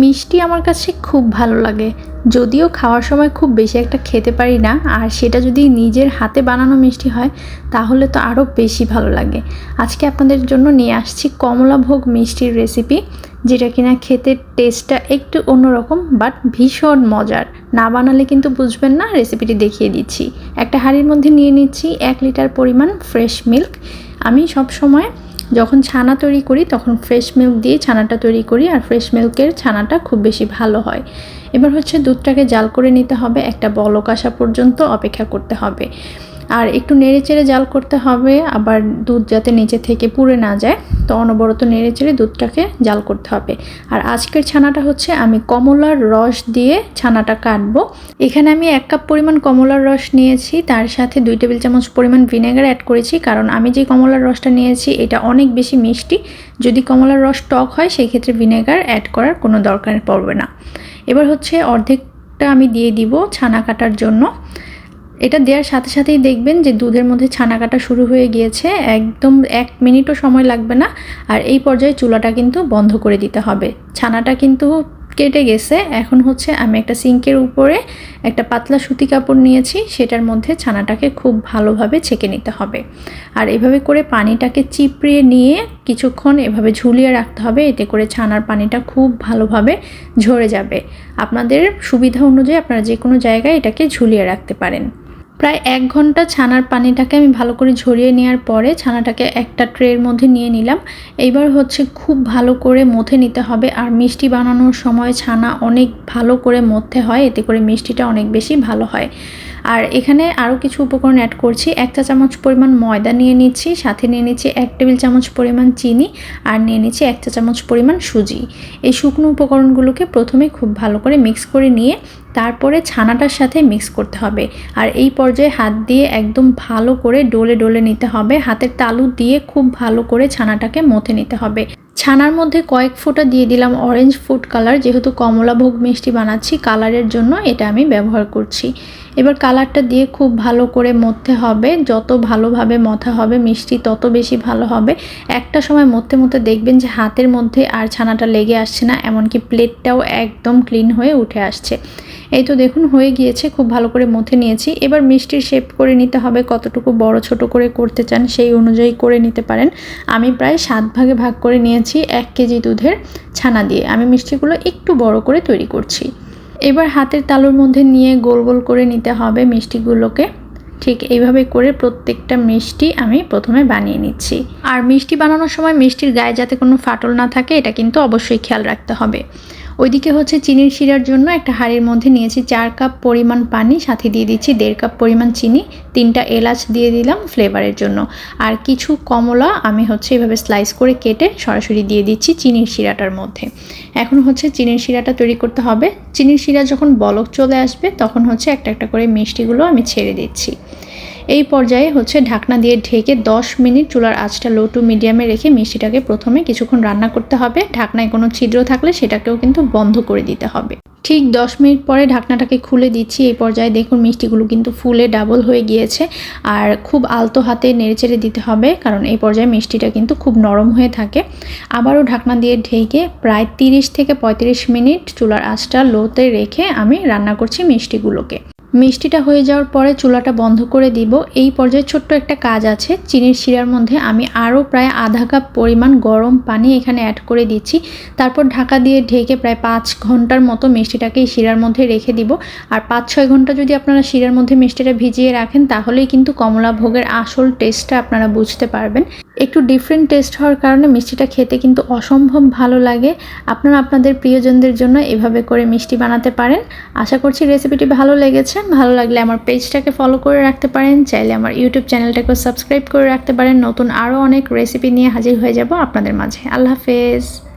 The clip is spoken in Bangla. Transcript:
মিষ্টি আমার কাছে খুব ভালো লাগে। যদিও খাওয়ার সময় খুব বেশি একটা খেতে পারি না, আর সেটা যদি নিজের হাতে বানানো মিষ্টি হয়, তাহলে তো আরও বেশি ভালো লাগে। আজকে আপনাদের জন্য নিয়ে আসছি কমলাভোগ মিষ্টির রেসিপি যেটা কিনা খেতে টেস্টটা একটু অন্যরকম বাট ভীষণ মজার। না বানালে কিন্তু বুঝবেন না রেসিপিটি দেখিয়ে দিচ্ছি। একটা হাঁড়ির মধ্যে নিয়ে নিচ্ছি এক লিটার পরিমাণ ফ্রেশ মিল্ক আমি সব সময় যখন ছানা তৈরি করি, তখন ফ্রেশ মিল্ক দিয়ে ছানাটা তৈরি করি আর ফ্রেশ মিল্কের ছানাটা খুব বেশি ভালো হয়। এবার হচ্ছে দুধটাকে জাল করে নিতে হবে, একটা বলক আসা পর্যন্ত অপেক্ষা করতে হবে। আর একটু নেড়ে চেড়ে জাল করতে হবে, আবার দুধ যাতে নিচে থেকে পুড়ে না যায়, তো অনবরত নেড়ে চেড়ে দুধটাকে জাল করতে হবে। আর আজকের ছানাটা হচ্ছে আমি কমলার রস দিয়ে ছানাটা কাটবো। এখানে আমি এক কাপ পরিমাণ কমলার রস নিয়েছি, তার সাথে দুই টেবিল চামচ পরিমাণ ভিনেগার অ্যাড করেছি, কারণ আমি যে কমলার রসটা নিয়েছি, এটা অনেক বেশি মিষ্টি। যদি কমলার রস টক হয় সেই ক্ষেত্রে ভিনেগার অ্যাড করার কোনো দরকার পড়বে না। এবার হচ্ছে অর্ধেকটা আমি দিয়ে দিব ছানা কাটার জন্য। এটা দেওয়ার সাথে সাথেই দেখবেন যে দুধের মধ্যে ছানা কাটা শুরু হয়ে গিয়েছে, একদম এক মিনিটও সময় লাগবে না। আর এই পর্যায়ে চুলাটা কিন্তু বন্ধ করে দিতে হবে। ছানাটা কিন্তু কেটে গেছে। এখন হচ্ছে আমি একটা সিঙ্কের উপরে একটা পাতলা সুতি কাপড় নিয়েছি। সেটার মধ্যে ছানাটাকে খুব ভালোভাবে ছেঁকে নিতে হবে। আর এভাবে করে পানিটাকে চিপড়িয়ে নিয়ে কিছুক্ষণ এভাবে ঝুলিয়ে রাখতে হবে। এতে করে ছানার পানিটা খুব ভালোভাবে ঝরে যাবে। আপনাদের সুবিধা অনুযায়ী আপনারা যে কোনো জায়গায় এটাকে ঝুলিয়ে রাখতে পারেন। প্রায় এক ঘণ্টা ছানার পানিটাকে আমি ভালো করে ঝরিয়ে নেওয়ার পরে ছানাটাকে একটা ট্রের মধ্যে নিয়ে নিলাম। এইবার হচ্ছে খুব ভালো করে মথে নিতে হবে। আর মিষ্টি বানানোর সময় ছানা অনেক ভালো করে মথতে হয়, এতে করে মিষ্টিটা অনেক বেশি ভালো হয়। আর এখানে আরও কিছু উপকরণ অ্যাড করছি। এক চা চামচ পরিমাণ ময়দা নিয়ে নিচ্ছি, সাথে নিয়ে নিচ্ছি এক টেবিল চামচ পরিমাণ চিনি আর নিয়ে নিচ্ছি এক চা চামচ পরিমাণ সুজি। এই শুকনো উপকরণগুলোকে প্রথমে খুব ভালো করে মিক্স করে নিয়ে তারপরে ছানাটার সাথে মিক্স করতে হবে। আর এই পর্যায়ে হাত দিয়ে একদম ভালো করে ডলে ডলে নিতে হবে। হাতের তালু দিয়ে খুব ভালো করে ছানাটাকে মথে নিতে হবে। ছানার মধ্যে কয়েক ফোঁটা দিয়ে দিলাম অরেঞ্জ ফুড কালার যেহেতু কমলাভোগ মিষ্টি বানাচ্ছি কালারের জন্য এটা আমি ব্যবহার করছি। এবার কালারটা দিয়ে খুব ভালো করে মথতে হবে। যত ভালোভাবে মথা হবে মিষ্টি, তত বেশি ভালো হবে। একটা সময় মধ্যে মধ্যে দেখবেন যে হাতের মধ্যে আর ছানাটা লেগে আসছে না, এমনকি প্লেটটাও একদম ক্লিন হয়ে উঠে আসছে। এই তো দেখুন, হয়ে গিয়েছে, খুব ভালো করে মথে নিয়েছি। এবার মিষ্টির শেপ করে নিতে হবে, কতটুকু বড় ছোট করে করতে চান সেই অনুযায়ী করে নিতে পারেন। আমি প্রায় সাত ভাগে ভাগ করে নিয়েছি, এক কেজি দুধের ছানা দিয়ে। আমি মিষ্টিগুলো একটু বড় করে তৈরি করছি। এবার হাতের তালুর মধ্যে নিয়ে গোল গোল করে নিতে হবে মিষ্টিগুলোকে। ঠিক এইভাবে করে প্রত্যেকটা মিষ্টি আমি প্রথমে বানিয়ে নিচ্ছি। আর মিষ্টি বানানোর সময় মিষ্টির গায়ে যাতে কোনো ফাটল না থাকে, এটা কিন্তু অবশ্যই খেয়াল রাখতে হবে। ওইদিকে হচ্ছে চিনির শিরার জন্য একটা হাঁড়ির মধ্যে নিয়েছি চার কাপ পরিমাণ পানি, সাথে দিয়ে দিচ্ছি দেড় কাপ পরিমাণ চিনি, তিনটা এলাচ দিয়ে দিলাম ফ্লেভারের জন্য। আর কিছু কমলা আমি হচ্ছে এভাবে স্লাইস করে কেটে সরাসরি দিয়ে দিচ্ছি চিনির শিরাটার মধ্যে। এখন হচ্ছে চিনির শিরাটা তৈরি করতে হবে। চিনির শিরা যখন বলক চলে আসবে, তখন হচ্ছে একটা একটা করে মিষ্টিগুলো আমি ছেড়ে দিচ্ছি। এই পর্যায়ে হচ্ছে ঢাকনা দিয়ে ঢেকে 10 মিনিট চুলার আঁচটা লো টু মিডিয়ামে রেখে মিষ্টিটাকে প্রথমে কিছুক্ষণ রান্না করতে হবে। ঢাকনায় কোনো ছিদ্র থাকলে সেটাকেও কিন্তু বন্ধ করে দিতে হবে। ঠিক 10 মিনিট পরে ঢাকনাটাকে খুলে দিচ্ছি। এই পর্যায়ে দেখুন মিষ্টিগুলো কিন্তু ফুলে ডাবল হয়ে গিয়েছে। আর খুব আলতো হাতে নেড়েচেড়ে দিতে হবে, কারণ এই পর্যায়ে মিষ্টিটা কিন্তু খুব নরম হয়ে থাকে। আবারও ঢাকনা দিয়ে ঢেকে প্রায় 30 থেকে 35 মিনিট চুলার আঁচটা লোতে রেখে আমি রান্না করছি মিষ্টিগুলোকে। মিষ্টিটা হয়ে যাওয়ার পরে চুলাটা বন্ধ করে দিব। এই পর্যায়ে ছোট্ট একটা কাজ আছে। চিনির শিরার মধ্যে আমি আরও প্রায় আধা কাপ পরিমাণ গরম পানি এখানে অ্যাড করে দিচ্ছি। তারপর ঢাকা দিয়ে ঢেকে প্রায় পাঁচ ঘণ্টার মতো মিষ্টিটাকে এই শিরার মধ্যে রেখে দিব। আর পাঁচ ছয় ঘণ্টা যদি আপনারা শিরার মধ্যে মিষ্টিটা ভিজিয়ে রাখেন, তাহলেই কিন্তু কমলা ভোগের আসল টেস্টটা আপনারা বুঝতে পারবেন। একটু ডিফারেন্ট টেস্ট হওয়ার কারণে মিষ্টিটা খেতে কিন্তু অসম্ভব ভালো লাগে। আপনারা আপনাদের প্রিয়জনদের জন্য এভাবে করে মিষ্টি বানাতে পারেন। আশা করছি রেসিপিটি ভালো লেগেছে। ভালো লাগলে আমার পেজটাকে ফলো করে রাখতে পারেন। চাইলে আমার ইউটিউব চ্যানেলটাকেও সাবস্ক্রাইব করে রাখতে পারেন। নতুন আরও অনেক রেসিপি নিয়ে হাজির হয়ে যাব আপনাদের মাঝে। আল্লাহ হাফেজ।